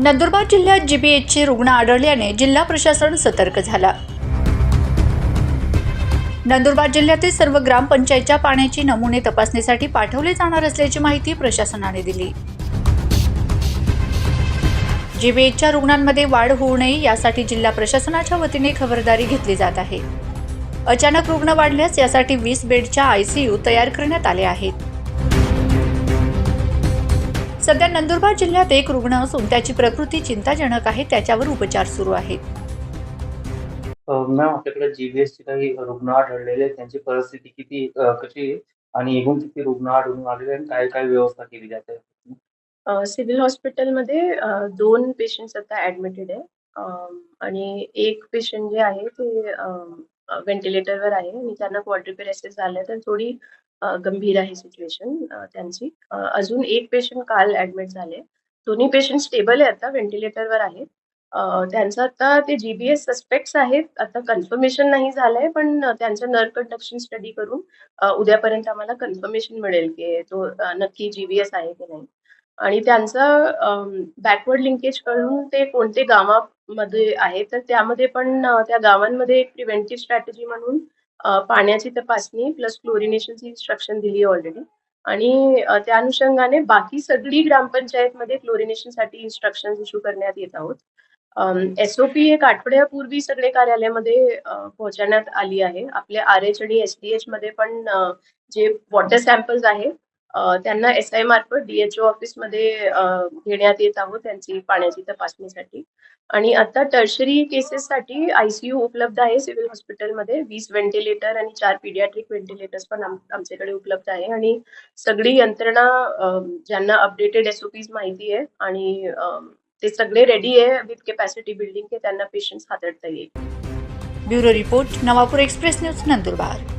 नंदुरबार जिल्ह्यात जीबीएचचे रुग्ण आढळल्याने जिल्हा प्रशासन सतर्क झाला. नंदुरबार जिल्ह्यातील सर्व ग्रामपंचायतच्या पाण्याची नमुने तपासणीसाठी पाठवले जाणार असल्याची माहिती प्रशासनाने दिली. जीबीएचच्या रुग्णांमध्ये वाढ होऊ नये यासाठी जिल्हा प्रशासनाच्या वतीने खबरदारी घेतली जात आहे. अचानक रुग्ण वाढल्यास यासाठी वीस बेडच्या आयसीयू तयार करण्यात आले आहेत. सध्या नंदुरबार जिल्ह्यात एक रुग्ण असून त्याची प्रकृती चिंताजनक आहे त्याच्यावर उपचार सुरू आहेत. अ, मॅम आपल्याकडे जीबीएस चे काही रुग्ण आढळलेले आहेत. त्यांची परिस्थिती किती अ, कशी आहे आणि एकूण किती रुग्ण आढळून आलेले आहेत आणि काय काय व्यवस्था केली जाते? अ, सिव्हिल हॉस्पिटलमध्ये अ, दोन पेशंट्स आता ॲडमिटेड आहे अम, आणि एक पेशंट जे आहे ते व्हेंटिलेटरवर आहे आणि त्यांना क्वाड्रिपेरेसिस झालं तर थोडी गंभीर आहे सिच्युएशन त्यांची. अजून एक पेशंट काल ऍडमिट झाले. दोन्ही पेशंट स्टेबल आहे आता व्हेंटिलेटरवर आहेत. त्यांचं आता ते जी बी एस सस्पेक्ट्स आहेत. आता कन्फर्मेशन नाही झालंय पण त्यांचं नर्व कंडक्शन स्टडी करून उद्यापर्यंत आम्हाला कन्फर्मेशन मिळेल की तो नक्की जी बी एस आहे की नाही. आणि त्यांचं बॅकवर्ड लिंकेज करून ते कोणते गावामध्ये आहे तर त्यामध्ये पण त्या गावांमध्ये एक प्रिव्हेंटिव्ह स्ट्रॅटेजी म्हणून पाण्याची तपासणी प्लस क्लोरिनेशनची इन्स्ट्रक्शन दिली ऑलरेडी आणि त्या अनुषंगाने बाकी सगळी ग्रामपंचायतमध्ये क्लोरिनेशनसाठी इन्स्ट्रक्शन इश्यू करण्यात येत आहोत. एसओपी एक आठवड्यापूर्वी सगळे कार्यालयामध्ये पोहोचवण्यात आली आहे. आपल्या आर एच आणि एस डी एच मध्ये पण जे वॉटर सॅम्पल्स आहेत त्यांना एस आय मार्फत डीएचओ ऑफिसमध्ये घेण्यात येत आहोत त्यांची पाण्याची तपासणीसाठी. आणि आता टर्शरी केसेससाठी आयसीयू उपलब्ध आहे सिव्हिल हॉस्पिटलमध्ये वीस व्हेंटिलेटर आणि चार पीडियाट्रिक व्हेंटिलेटर्स पण आमच्याकडे उपलब्ध आहे. आणि सगळी यंत्रणा ज्यांना अपडेटेड एसओपीज माहिती आहे आणि ते सगळे रेडी आहे विथ कॅपॅसिटी बिल्डिंग की त्यांना पेशंट्स हाताळता येईल. Bureau report Navapur express news Nandurbar.